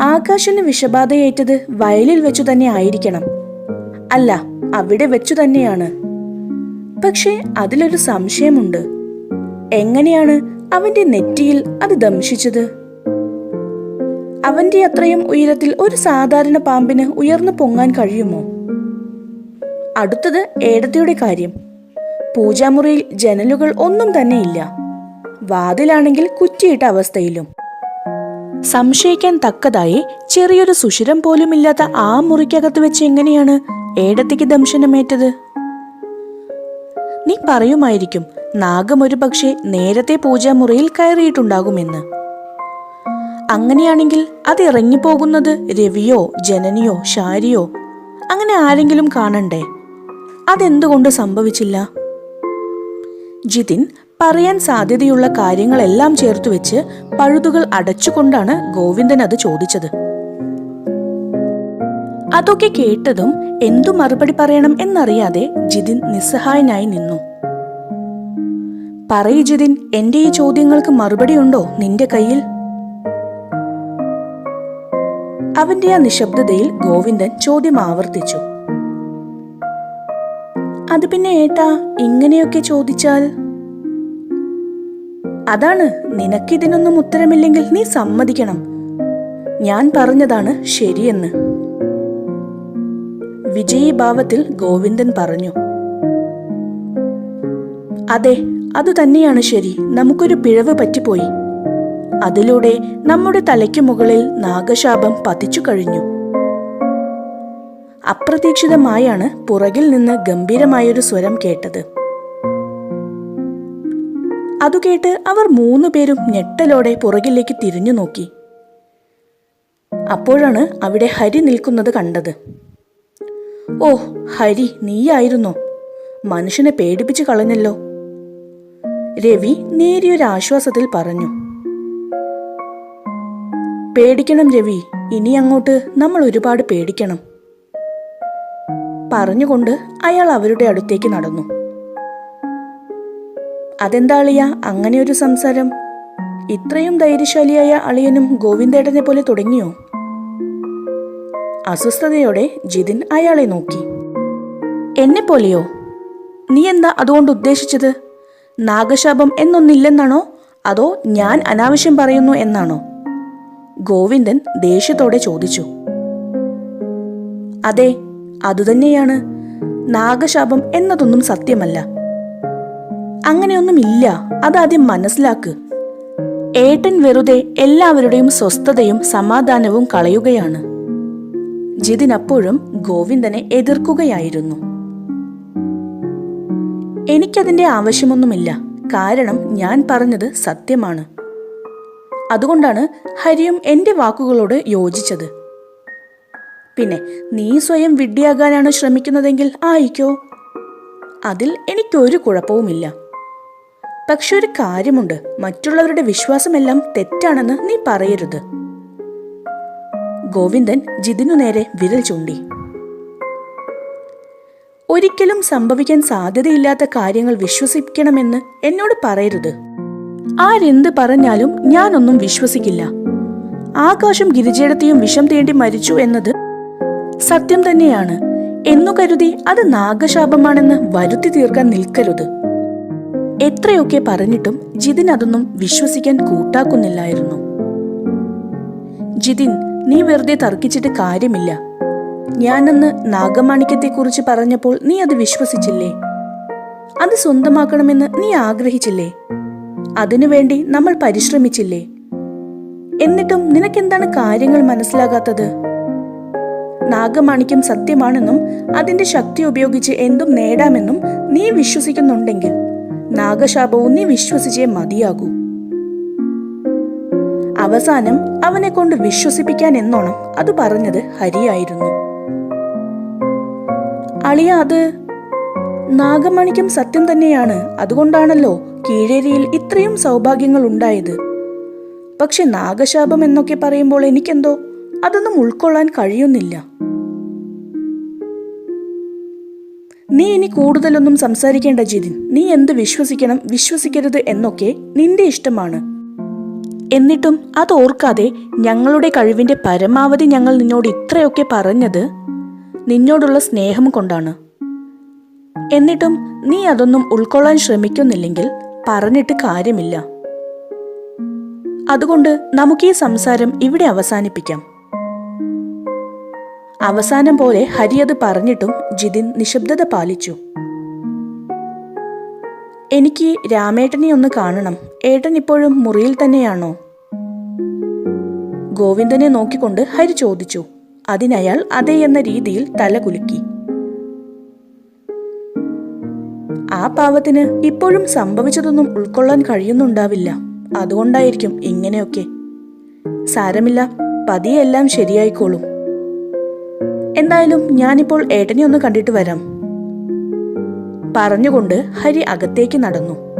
ആകാശന് വിഷബാധയേറ്റത് വയലിൽ വെച്ചു തന്നെ ആയിരിക്കണം. അല്ല അവിടെ വെച്ചു തന്നെയാണ്. പക്ഷേ അതിലൊരു സംശയമുണ്ട്. എങ്ങനെയാണ് അവന്റെ നെറ്റിയിൽ അത് ദംശിച്ചത്? അവന്റെ അത്രയും ഉയരത്തിൽ ഒരു സാധാരണ പാമ്പിന് ഉയർന്നു പൊങ്ങാൻ കഴിയുമോ? അടുത്തത് ഏടത്തിയുടെ കാര്യം. പൂജാമുറിയിൽ ജനലുകൾ ഒന്നും തന്നെയില്ല. വാതിലാണെങ്കിൽ കുറ്റിയിട്ട അവസ്ഥയിലും. സംശയിക്കാൻ തക്കതായി ചെറിയൊരു സുഷിരം പോലുമില്ലാത്ത ആ മുറിക്കകത്ത് വെച്ച് എങ്ങനെയാണ് ഏടത്തേക്ക് ദംശനമേറ്റത്? നീ പറയുമായിരിക്കും നാഗം ഒരു പക്ഷേ നേരത്തെ പൂജാമുറിയിൽ കയറിയിട്ടുണ്ടാകുമെന്ന്. അങ്ങനെയാണെങ്കിൽ അത് ഇറങ്ങിപ്പോകുന്നത് രവിയോ ജനനിയോ ശാരിയോ അങ്ങനെ ആരെങ്കിലും കാണണ്ടേ? അതെന്തുകൊണ്ട് സംഭവിച്ചില്ല? ജിതിൻ പറയാൻ സാധ്യതയുള്ള കാര്യങ്ങളെല്ലാം ചേർത്തു വെച്ച് പഴുതുകൾ അടച്ചുകൊണ്ടാണ് ഗോവിന്ദൻ അത് ചോദിച്ചത്. അതൊക്കെ കേട്ടതും എന്തു മറുപടി പറയണം എന്നറിയാതെ ജിതിൻ നിസ്സഹായനായി നിന്നു. പറയു ജിതിൻ എന്റെ ഈ ചോദ്യങ്ങൾക്ക് മറുപടി ഉണ്ടോ നിന്റെ കയ്യിൽ? അവന്റെ ആ നിശബ്ദതയിൽ ഗോവിന്ദൻ ചോദ്യം ആവർത്തിച്ചു. അത് പിന്നെ ഏട്ടാ ഇങ്ങനെയൊക്കെ ചോദിച്ചാൽ? അതാണ് നിനക്കിതിനൊന്നും ഉത്തരമില്ലെങ്കിൽ നീ സമ്മതിക്കണം. ഞാൻ പറഞ്ഞതാണ് ശരിയെന്ന്. വിജയീഭാവത്തിൽ ഗോവിന്ദൻ പറഞ്ഞു. അതെ അത് തന്നെയാണ് ശരി. നമുക്കൊരു പിഴവ് പറ്റിപ്പോയി. അതിലൂടെ നമ്മുടെ തലയ്ക്ക് മുകളിൽ നാഗശാപം പതിച്ചു കഴിഞ്ഞു. അപ്രതീക്ഷിതമായാണ് പുറകിൽ നിന്ന് ഗംഭീരമായൊരു സ്വരം കേട്ടത്. അതു കേട്ട് അവർ മൂന്നു പേരും ഞെട്ടലോടെ പുറകിലേക്ക് തിരിഞ്ഞു നോക്കി. അപ്പോഴാണ് അവിടെ ഹരി നിൽക്കുന്നത് കണ്ടത്. ഓ ഹരി നീയായിരുന്നു. മനുഷ്യനെ പേടിപ്പിച്ചു കളഞ്ഞല്ലോ. രവി നേരിയൊരു ആശ്വാസത്തിൽ പറഞ്ഞു. പേടിക്കണം രവി. ഇനി അങ്ങോട്ട് നമ്മൾ ഒരുപാട് പേടിക്കണം. പറഞ്ഞുകൊണ്ട് അയാൾ അവരുടെ അടുത്തേക്ക് നടന്നു. അതെന്താ അളിയ അങ്ങനെ ഒരു സംസാരം? ഇത്രയും ധൈര്യശാലിയായ അളിയനും ഗോവിന്ദേട്ടനെ പോലെ തുടങ്ങിയോ? അസ്വസ്ഥതയോടെ ജിതിൻ അയാളെ നോക്കി. എന്നെ പോലെയോ നീ എന്താ അതുകൊണ്ട് ഉദ്ദേശിച്ചത്? നാഗശാപം എന്നൊന്നില്ലെന്നാണോ? അതോ ഞാൻ അനാവശ്യം പറയുന്നു എന്നാണോ? ഗോവിന്ദൻ ദേഷ്യത്തോടെ ചോദിച്ചു. അതെ അതുതന്നെയാണ്. നാഗശാപം എന്നതൊന്നും സത്യമല്ല. അങ്ങനെയൊന്നുമില്ല. അതാദ്യം മനസ്സിലാക്ക്. ഏട്ടൻ വെറുതെ എല്ലാവരുടെയും സ്വസ്ഥതയും സമാധാനവും കളയുകയാണ്. ജിതിൻ അപ്പോഴും ഗോവിന്ദനെ എതിർക്കുകയായിരുന്നു. എനിക്കതിന്റെ ആവശ്യമൊന്നുമില്ല. കാരണം ഞാൻ പറഞ്ഞത് സത്യമാണ്. അതുകൊണ്ടാണ് ഹരിയും എന്റെ വാക്കുകളോട് യോജിച്ചത്. പിന്നെ നീ സ്വയം വിഡ്ഢിയാകാനാണ് ശ്രമിക്കുന്നതെങ്കിൽ ആയിക്കോ. അതിൽ എനിക്കൊരു കുഴപ്പവുമില്ല. പക്ഷെ ഒരു കാര്യമുണ്ട്. മറ്റുള്ളവരുടെ വിശ്വാസമെല്ലാം തെറ്റാണെന്ന് നീ പറയരുത്. ഗോവിന്ദൻ ജിതിനു നേരെ വിരൽ ചൂണ്ടി. ഒരിക്കലും സംഭവിക്കാൻ സാധ്യതയില്ലാത്ത കാര്യങ്ങൾ വിശ്വസിക്കണമെന്ന് എന്നോട് പറയരുത്. ആരെന്ത് പറഞ്ഞാലും ഞാനൊന്നും വിശ്വസിക്കില്ല. ആകാശം ഗിരിജേടത്തെയും വിഷം തേണ്ടി മരിച്ചു എന്നത് സത്യം തന്നെയാണ്. എന്നു കരുതി അത് നാഗശാപമാണെന്ന് വരുത്തി തീർക്കാൻ നിൽക്കരുത്. എത്രയൊക്കെ പറഞ്ഞിട്ടും ജിതിൻ അതൊന്നും വിശ്വസിക്കാൻ കൂട്ടാക്കുന്നില്ലായിരുന്നു. ജിതിൻ നീ വെറുതെ തർക്കിച്ചിട്ട് കാര്യമില്ല. ഞാനന്ന് നാഗമാണിക്യത്തെക്കുറിച്ച് പറഞ്ഞപ്പോൾ നീ അത് വിശ്വസിച്ചില്ലേ? അത് സ്വന്തമാക്കണമെന്ന് നീ ആഗ്രഹിച്ചില്ലേ? അതിനുവേണ്ടി നമ്മൾ പരിശ്രമിച്ചില്ലേ? എന്നിട്ടും നിനക്കെന്താണ് കാര്യങ്ങൾ മനസ്സിലാകാത്തത്? നാഗമാണിക്യം സത്യമാണെന്നും അതിന്റെ ശക്തി ഉപയോഗിച്ച് എന്തും നേടാമെന്നും നീ വിശ്വസിക്കുന്നുണ്ടെങ്കിൽ നാഗശാപവും നീ വിശ്വസിച്ചേ മതിയാകൂ. അവസാനം അവനെ കൊണ്ട് വിശ്വസിപ്പിക്കാൻ എന്നോണം അത് പറഞ്ഞത് ഹരിയായിരുന്നു. അളിയ അത് നാഗമണിക്കും സത്യം തന്നെയാണ്. അതുകൊണ്ടാണല്ലോ കീഴേരിയിൽ ഇത്രയും സൗഭാഗ്യങ്ങൾ ഉണ്ടായത് പക്ഷെ നാഗശാപം എന്നൊക്കെ പറയുമ്പോൾ എനിക്കെന്തോ അതൊന്നും ഉൾക്കൊള്ളാൻ കഴിയുന്നില്ല. നീ ഇനി കൂടുതലൊന്നും സംസാരിക്കേണ്ട ജിതിൻ. നീ എന്ത് വിശ്വസിക്കണം വിശ്വസിക്കരുത് എന്നൊക്കെ നിന്റെ ഇഷ്ടമാണ്. എന്നിട്ടും അത് ഓർക്കാതെ ഞങ്ങളുടെ കഴിവിന്റെ പരമാവധി ഞങ്ങൾ നിന്നോട് ഇത്രയൊക്കെ പറഞ്ഞത് നിന്നോടുള്ള സ്നേഹം കൊണ്ടാണ്. എന്നിട്ടും നീ അതൊന്നും ഉൾക്കൊള്ളാൻ ശ്രമിക്കുന്നില്ലെങ്കിൽ പറഞ്ഞിട്ട് കാര്യമില്ല. അതുകൊണ്ട് നമുക്ക് ഈ സംസാരം ഇവിടെ അവസാനിപ്പിക്കാം. അവസാനം പോലെ ഹരി അത് പറഞ്ഞിട്ടും ജിതിൻ നിശബ്ദത പാലിച്ചു. എനിക്ക് രാമേട്ടനെ ഒന്ന് കാണണം. ഏട്ടൻ ഇപ്പോഴും മുറിയിൽ തന്നെയാണോ? ഗോവിന്ദനെ നോക്കിക്കൊണ്ട് ഹരി ചോദിച്ചു. അതിനയാൾ അതെ എന്ന രീതിയിൽ തല കുലുക്കി. ആ പാവത്തിന് ഇപ്പോഴും സംഭവിച്ചതൊന്നും ഉൾക്കൊള്ളാൻ കഴിയുന്നുണ്ടാവില്ല. അതുകൊണ്ടായിരിക്കും ഇങ്ങനെയൊക്കെ. സാരമില്ല പതിയെല്ലാം ശരിയായിക്കോളും. എന്തായാലും ഞാനിപ്പോൾ ഏട്ടനെ ഒന്ന് കണ്ടിട്ട് വരാം. പറഞ്ഞുകൊണ്ട് ഹരി അകത്തേക്ക് നടന്നു.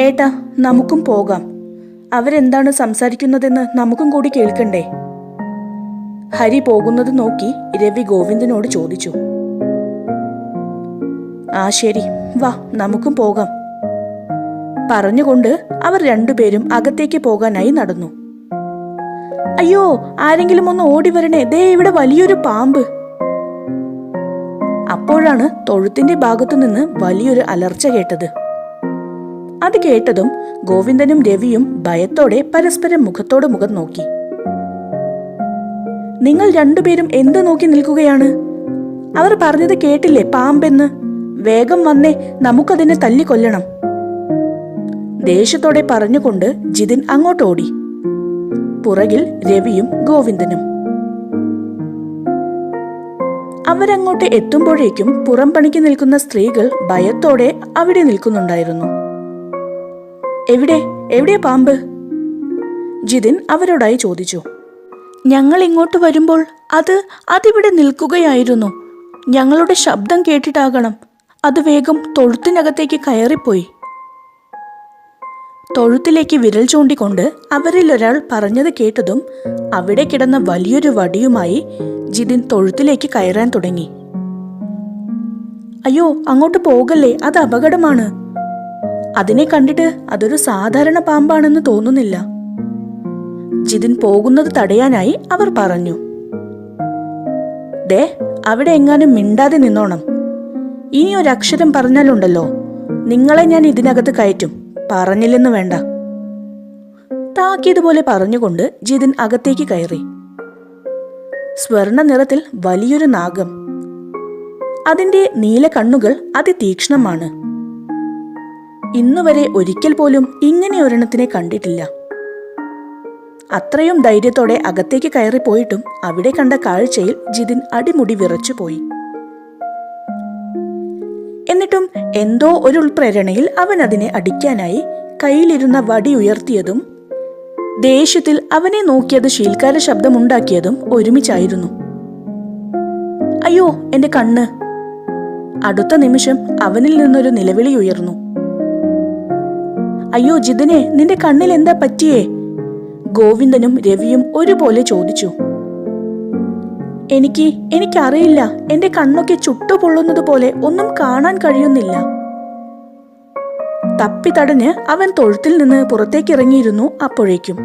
ഏട്ടാ നമുക്കും പോകാം. അവരെന്താണ് സംസാരിക്കുന്നതെന്ന് നമുക്കും കൂടി കേൾക്കണ്ടേ? ഹരി പോകുന്നത് നോക്കി രവി ഗോവിന്ദനോട് ചോദിച്ചു. ആ ശരി. വാ നമുക്കും പോകാം. പറഞ്ഞുകൊണ്ട് അവർ രണ്ടുപേരും അകത്തേക്ക് പോകാനായി നടന്നു. അയ്യോ ആരെങ്കിലും ഒന്ന് ഓടി വരണേ. ദേ ഇവിടെ വലിയൊരു പാമ്പ്. അപ്പോഴാണ് തൊഴുത്തിന്റെ ഭാഗത്തുനിന്ന് വലിയൊരു അലർച്ച കേട്ടത്. അത് കേട്ടതും ഗോവിന്ദനും രവിയും ഭയത്തോടെ പരസ്പരം മുഖത്തോട് മുഖം നോക്കി. നിങ്ങൾ രണ്ടുപേരും എന്ത് നോക്കി നിൽക്കുകയാണ്? അവർ പറഞ്ഞത് കേട്ടില്ലേ പാമ്പെന്ന്? വേഗം വന്നേ നമുക്കതിനെ തല്ലിക്കൊല്ലണം. ദേഷ്യത്തോടെ പറഞ്ഞുകൊണ്ട് ജിതിൻ അങ്ങോട്ടോടി. പുറകിൽ രവിയും ഗോവിന്ദനും. അവരങ്ങോട്ട് എത്തുമ്പോഴേക്കും പുറം പണിക്ക് നിൽക്കുന്ന സ്ത്രീകൾ ഭയത്തോടെ അവിടെ നിൽക്കുന്നുണ്ടായിരുന്നു. എവിടെ? എവിടെ പാമ്പ്? ജിതിൻ അവരോടായി ചോദിച്ചു. ഞങ്ങൾ ഇങ്ങോട്ട് വരുമ്പോൾ അത് അതിവിടെ നിൽക്കുകയായിരുന്നു. ഞങ്ങളുടെ ശബ്ദം കേട്ടിട്ടാകണം. അത് വേഗം തൊഴുത്തിനകത്തേക്ക് കയറിപ്പോയി. തൊഴുത്തിലേക്ക് വിരൽ ചൂണ്ടിക്കൊണ്ട് അവരിൽ ഒരാൾ പറഞ്ഞത് കേട്ടതും അവിടെ കിടന്ന വലിയൊരു വടിയുമായി ജിതിൻ തൊഴുത്തിലേക്ക് കയറാൻ തുടങ്ങി. അയ്യോ അങ്ങോട്ട് പോകല്ലേ? അത് അപകടമാണ്. അതിനെ കണ്ടിട്ട് അതൊരു സാധാരണ പാമ്പാണെന്ന് തോന്നുന്നില്ല. ജിതിൻ പോകുന്നത് തടയാനായി അവർ പറഞ്ഞു. ദേ അവിടെ എങ്ങാനും മിണ്ടാതെ നിന്നോണം. ഇനി ഒരക്ഷരം പറഞ്ഞാലുണ്ടല്ലോ. നിങ്ങളെ ഞാൻ ഇതിനകത്ത് കയറ്റും. പറഞ്ഞില്ലെന്ന് വേണ്ട. താക്കിയതുപോലെ പറഞ്ഞുകൊണ്ട് ജിതിൻ അകത്തേക്ക് കയറി. സ്വർണ നിറത്തിൽ വലിയൊരു നാഗം. അതിന്റെ നീല കണ്ണുകൾ അതിതീക്ഷ്ണമാണ്. ഇന്നുവരെ ഒരിക്കൽ പോലും ഇങ്ങനെ ഒരെണ്ണത്തിനെ കണ്ടിട്ടില്ല. അത്രയും ധൈര്യത്തോടെ അകത്തേക്ക് കയറിപ്പോയിട്ടും അവിടെ കണ്ട കാഴ്ചയിൽ ജിതിൻ അടിമുടി വിറച്ചുപോയി. എന്തോ ഒരു ഉൾപ്രേരണയിൽ അവൻ അതിനെ അടിക്കാനായി കയ്യിലിരുന്ന വടി ഉയർത്തിയതും ദേഷ്യത്തിൽ അവനെ നോക്കിയത് ശീൽക്കാര ശബ്ദമുണ്ടാക്കിയതും ഒരുമിച്ചായിരുന്നു. അയ്യോ എന്റെ കണ്ണ്. അടുത്ത നിമിഷം അവനിൽ നിന്നൊരു നിലവിളി ഉയർന്നു. അയ്യോ ജിതിനെ നിന്റെ കണ്ണിൽ എന്താ പറ്റിയേ? ഗോവിന്ദനും രവിയും ഒരുപോലെ ചോദിച്ചു. എനിക്ക് എനിക്കറിയില്ല. എന്റെ കണ്ണൊക്കെ ചുട്ടുപൊള്ളുന്നത് പോലെ ഒന്നും കാണാൻ കഴിയുന്നില്ല. തപ്പി തടഞ്ഞ് അവൻ തൊഴുത്തിൽ നിന്ന് പുറത്തേക്കിറങ്ങിയിരുന്നു അപ്പോഴേക്കും.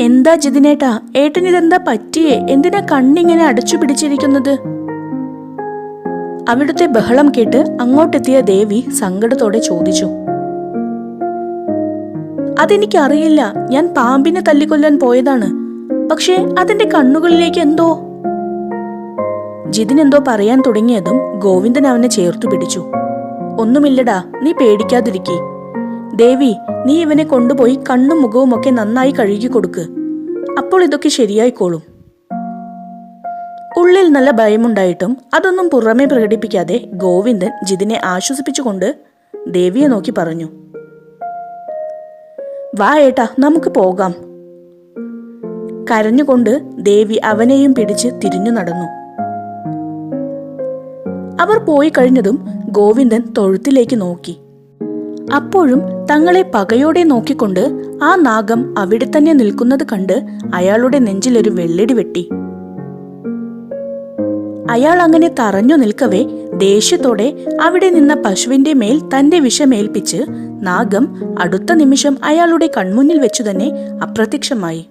എന്താ ജിതിനേട്ടാ ഏട്ടനിതെന്താ പറ്റിയേ? എന്തിനാ കണ്ണിങ്ങനെ അടച്ചു പിടിച്ചിരിക്കുന്നത്? അവിടുത്തെ ബഹളം കേട്ട് അങ്ങോട്ടെത്തിയ ദേവി സങ്കടത്തോടെ ചോദിച്ചു. അതെനിക്കറിയില്ല. ഞാൻ പാമ്പിനെ തല്ലിക്കൊല്ലാൻ പോയതാണ്. പക്ഷേ അതിന്റെ കണ്ണുകളിലേക്ക് എന്തോ ജിതിൻ എന്തോ പറയാൻ തുടങ്ങിയതും ഗോവിന്ദൻ അവനെ ചേർത്തു പിടിച്ചു. ഒന്നുമില്ലടാ നീ പേടിക്കാതിരിക്കേ. ദേവി നീ ഇവനെ കൊണ്ടുപോയി കണ്ണും മുഖവും ഒക്കെ നന്നായി കഴുകി കൊടുക്ക്. അപ്പോൾ ഇതൊക്കെ ശരിയായിക്കോളും. ഉള്ളിൽ നല്ല ഭയമുണ്ടായിട്ടും അതൊന്നും പുറമെ പ്രകടിപ്പിക്കാതെ ഗോവിന്ദൻ ജിതിനെ ആശ്വസിപ്പിച്ചുകൊണ്ട് ദേവിയെ നോക്കി പറഞ്ഞു. വാ ഏട്ടാ നമുക്ക് പോകാം. കരഞ്ഞുകൊണ്ട് ദേവി അവനെയും പിടിച്ച് തിരിഞ്ഞു നടന്നു. അവർ പോയി കഴിഞ്ഞതും ഗോവിന്ദൻ തൊഴുത്തിലേക്ക് നോക്കി. അപ്പോഴും തങ്ങളെ പകയോടെ നോക്കിക്കൊണ്ട് ആ നാഗം അവിടെ തന്നെ നിൽക്കുന്നത് കണ്ട് അയാളുടെ നെഞ്ചിലൊരു വെള്ളിടി വെട്ടി. അയാൾ അങ്ങനെ തറഞ്ഞു നിൽക്കവേ ദേഷ്യത്തോടെ അവിടെ നിന്ന പശുവിന്റെ മേൽ തന്റെ വിഷമേൽപ്പിച്ച് നാഗം അടുത്ത നിമിഷം അയാളുടെ കൺമുന്നിൽ വെച്ചു തന്നെ അപ്രത്യക്ഷമായി.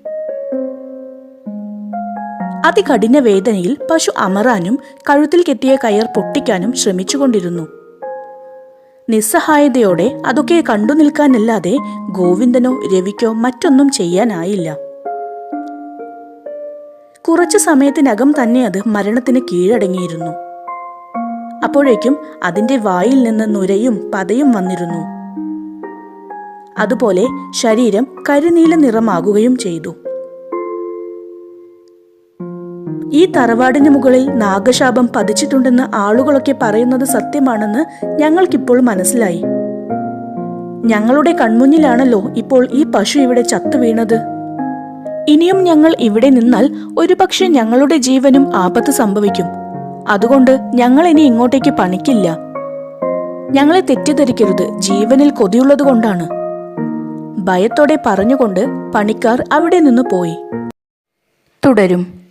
അതികഠിന വേദനയിൽ പശു അമറാനും കഴുത്തിൽ കെട്ടിയ കയർ പൊട്ടിക്കാനും ശ്രമിച്ചുകൊണ്ടിരുന്നു. നിസ്സഹായതയോടെ അതൊക്കെ കണ്ടു നിൽക്കാനല്ലാതെ ഗോവിന്ദനോ രവിക്കോ മറ്റൊന്നും ചെയ്യാനായില്ല. കുറച്ചു സമയത്തിനകം തന്നെ അത് മരണത്തിന് കീഴടങ്ങിയിരുന്നു. അപ്പോഴേക്കും അതിന്റെ വായിൽ നിന്ന് നുരയും പതയും വന്നിരുന്നു. അതുപോലെ ശരീരം കരിനീല നിറമാകുകയും ചെയ്തു. ഈ തറവാടിന് മുകളിൽ നാഗശാപം പതിച്ചിട്ടുണ്ടെന്ന് ആളുകളൊക്കെ പറയുന്നത് സത്യമാണെന്ന് ഞങ്ങൾക്കിപ്പോൾ മനസ്സിലായി. ഞങ്ങളുടെ കൺമുന്നിലാണല്ലോ ഇപ്പോൾ ഈ പശു ഇവിടെ ചത്തു വീണത്. ഇനിയും ഞങ്ങൾ ഇവിടെ നിന്നാൽ ഒരുപക്ഷെ ഞങ്ങളുടെ ജീവനും ആപത്ത് സംഭവിക്കും. അതുകൊണ്ട് ഞങ്ങൾ ഇനി ഇങ്ങോട്ടേക്ക് പണിക്കില്ല. ഞങ്ങളെ തെറ്റിദ്ധരിക്കരുത്. ജീവനിൽ കൊതിയുള്ളത് കൊണ്ടാണ്. ഭയത്തോടെ പറഞ്ഞുകൊണ്ട് പണിക്കാർ അവിടെ നിന്ന് പോയി. തുടരും.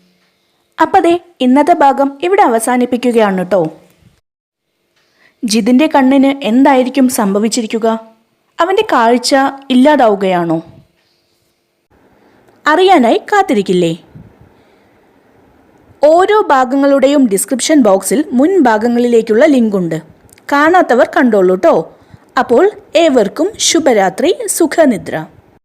അപ്പതേ ഇന്നത്തെ ഭാഗം ഇവിടെ അവസാനിപ്പിക്കുകയാണ് കേട്ടോ ജിതിന്റെ കണ്ണിന് എന്തായിരിക്കും സംഭവിച്ചിരിക്കുക? അവന്റെ കാഴ്ച ഇല്ലാതാവുകയാണോ? അറിയാനായി കാത്തിരിക്കില്ലേ? ഓരോ ഭാഗങ്ങളുടെയും ഡിസ്ക്രിപ്ഷൻ ബോക്സിൽ മുൻ ഭാഗങ്ങളിലേക്കുള്ള ലിങ്കുണ്ട്. കാണാത്തവർ കണ്ടോളൂ കേട്ടോ അപ്പോൾ ഏവർക്കും ശുഭരാത്രി സുഖനിദ്ര.